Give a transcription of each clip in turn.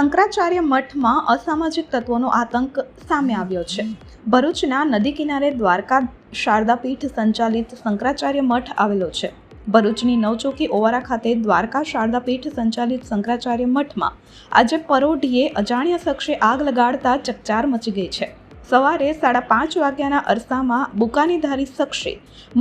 શંકરાચાર્ય મઠમાં અસામાજિક તત્વોનો આતંક સામે આવ્યો છે. ભરૂચના નદી કિનારે દ્વારકા શારદા પીઠ સંચાલિત શંકરાચાર્ય મઠ આવેલો છે. ભરૂચની નવચોકી ઓવારા ખાતે દ્વારકા શારદા પીઠ સંચાલિત શંકરાચાર્ય મઠમાં આજે પરોઢીએ અજાણ્યા શખ્સે આગ લગાડતા ચકચાર મચી ગઈ છે. સવારે સાડા પાંચ વાગ્યાના અરસામાં બુકાનીધારી શખ્સે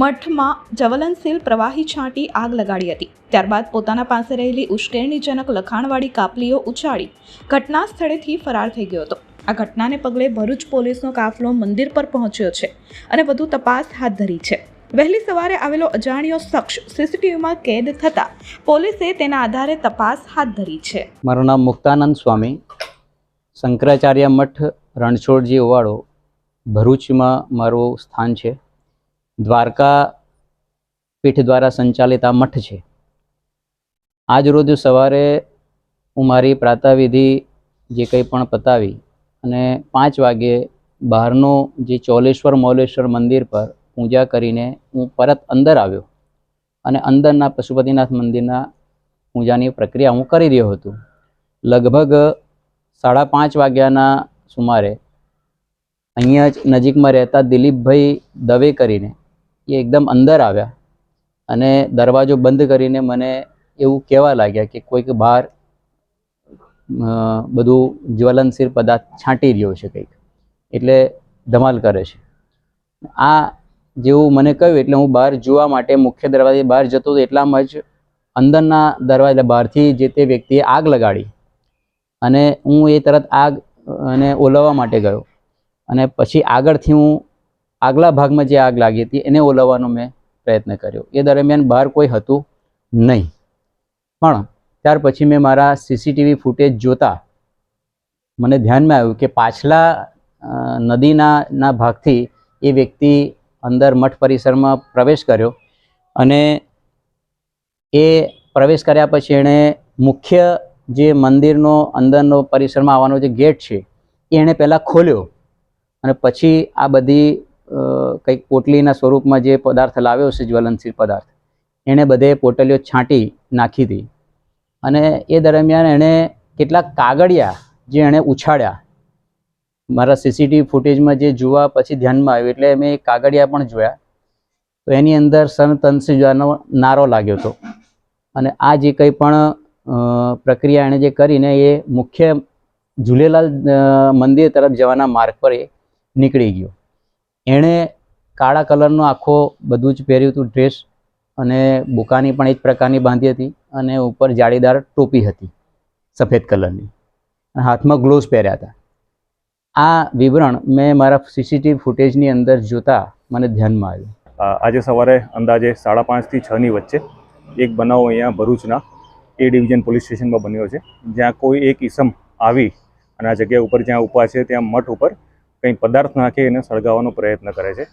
મઠમાં જ્વલનશીલ પ્રવાહી છાંટી આગ લગાડી હતી. ત્યારબાદ પોતાના પાસે રહેલી ઉશ્કેરણીજનક લખાણવાળી કાપલીઓ ઉછાળી ઘટના સ્થળેથી ફરાર થઈ ગયો હતો. આ ઘટનાને પગલે ભરૂચ પોલીસનો કાફલો મંદિર પર પહોંચ્યો છે અને વધુ તપાસ હાથ ધરી છે. વહેલી સવારે આવેલો અજાણ્યો શખ્સ સીસીટીવીમાં કેદ થતાં પોલીસે તેના આધારે તપાસ હાથ ધરી છે. મારું નામ મુક્તાનંદ સ્વામી. શંકરાચાર્ય મઠ રણછોડજી ઓવાળો ભરૂચમાં મારું સ્થાન છે. દ્વારકા પીઠ દ્વારા સંચાલિત આ મઠ છે. આજ રોજ સવારે હું મારી પ્રાતાવિધિ જે કંઈ પણ પતાવી અને પાંચ વાગે બહારનું જે ચોલેશ્વર મૌલેશ્વર મંદિર પર પૂજા કરીને હું પરત અંદર આવ્યો અને અંદરના પશુપતિનાથ મંદિરના પૂજાની પ્રક્રિયા હું કરી રહ્યો હતો. લગભગ સાડા પાંચ વાગ્યાના સુમારે. અહીંયા જ નજીકમાં રહેતા દિલીપભાઈ દવે કરીને એ એકદમ અંદર આવ્યા અને દરવાજો બંધ કરીને મને એવું કહેવા લાગ્યા કે કોઈક બહાર બધું જ્વલનશીલ પદાર્થ છાંટી રહ્યો છે કંઈક. એટલે ધમાલ કરે છે. આ જેવું મને કહ્યું એટલે હું બહાર જોવા માટે મુખ્ય દરવાજે બહાર જતો હતો એટલામાં જ અંદરના દરવાજા બહારથી જે તે વ્યક્તિએ આગ લગાડી અને હું એ તરત આગ અને ઓલવવા માટે ગયો. અને પછી આગળથી હું આગલા ભાગમાં જે આગ લાગી હતી એને ઓલવવાનો મેં પ્રયત્ન કર્યો. એ દરમિયાન બહાર કોઈ હતું નહીં. પણ ત્યાર પછી મેં મારા સીસીટીવી ફૂટેજ જોતા મને ધ્યાનમાં આવ્યું કે પાછલા નદીના, ના ભાગથી એ વ્યક્તિ અંદર મઠ પરિસરમાં પ્રવેશ કર્યો અને એ પ્રવેશ કર્યા પછી એણે મુખ્ય જે મંદિરનો અંદરનો પરિસરમાં આવવાનો જે ગેટ છે એણે પહેલાં ખોલ્યો અને પછી આ બધી કંઈક પોટલીના સ્વરૂપમાં જે પદાર્થ લાવ્યો છે જ્વલનશીલ પદાર્થ, એણે બધે પોટલીઓ છાંટી નાખી હતી અને એ દરમિયાન એણે કેટલાક કાગળિયા જે એણે ઉછાળ્યા, મારા સીસીટીવી ફૂટેજમાં જે જોવા પછી ધ્યાનમાં આવ્યું, એટલે મેં કાગળિયા પણ જોયા. તો એની અંદર સન તનસીજાનો નારો લાગ્યો હતો. અને આ જે કંઈ પણ પ્રક્રિયા એણે જે કરીને એ મુખ્ય ઝૂલેલાલ મંદિર તરફ જવાના માર્ગ પર એ નીકળી ગયો. એણે કાળા કલરનો આખો બધું જ પહેર્યું હતું ડ્રેસ અને બુકાની પણ એ જ પ્રકારની બાંધી હતી અને ઉપર જાળીદાર ટોપી હતી, સફેદ કલરની. અને હાથમાં ગ્લોવ્સ પહેર્યા હતા. આ વિવરણ મેં મારા સીસીટીવી ફૂટેજની અંદર જોતા મને ધ્યાનમાં આવ્યું. આજે સવારે અંદાજે સાડા પાંચથી છની વચ્ચે એક બનાવ અહીંયા ભરૂચના એ ડિવિઝન પોલીસ સ્ટેશનમાં બન્યો છે. જ્યાં કોઈ એક ઈસમ આવી અને આ જગ્યા ઉપર જ્યાં ઊભા છે ત્યાં મઠ ઉપર કંઈ પદાર્થ નાખી એને સળગાવવાનો પ્રયત્ન કરે છે.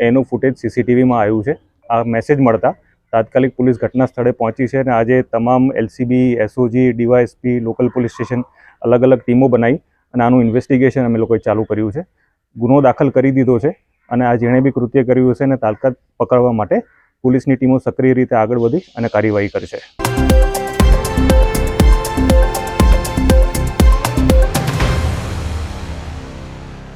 એનું ફૂટેજ સીસીટીવીમાં આવ્યું છે. આ મેસેજ મળતા તાત્કાલિક પોલીસ ઘટના સ્થળે પહોંચી છે અને આજે તમામ LCB SOG DYSP local police station અલગ અલગ ટીમો બનાવી અને આનું ઇન્વેસ્ટિગેશન અમે લોકોએ ચાલુ કર્યું છે. ગુનો દાખલ કરી દીધો છે અને આ જેણે બી કૃત્ય કર્યું હશે એને તાત્કાલિક પકડવા માટે પોલીસની ટીમો સક્રિય રીતે આગળ વધી અને કાર્યવાહી કરશે.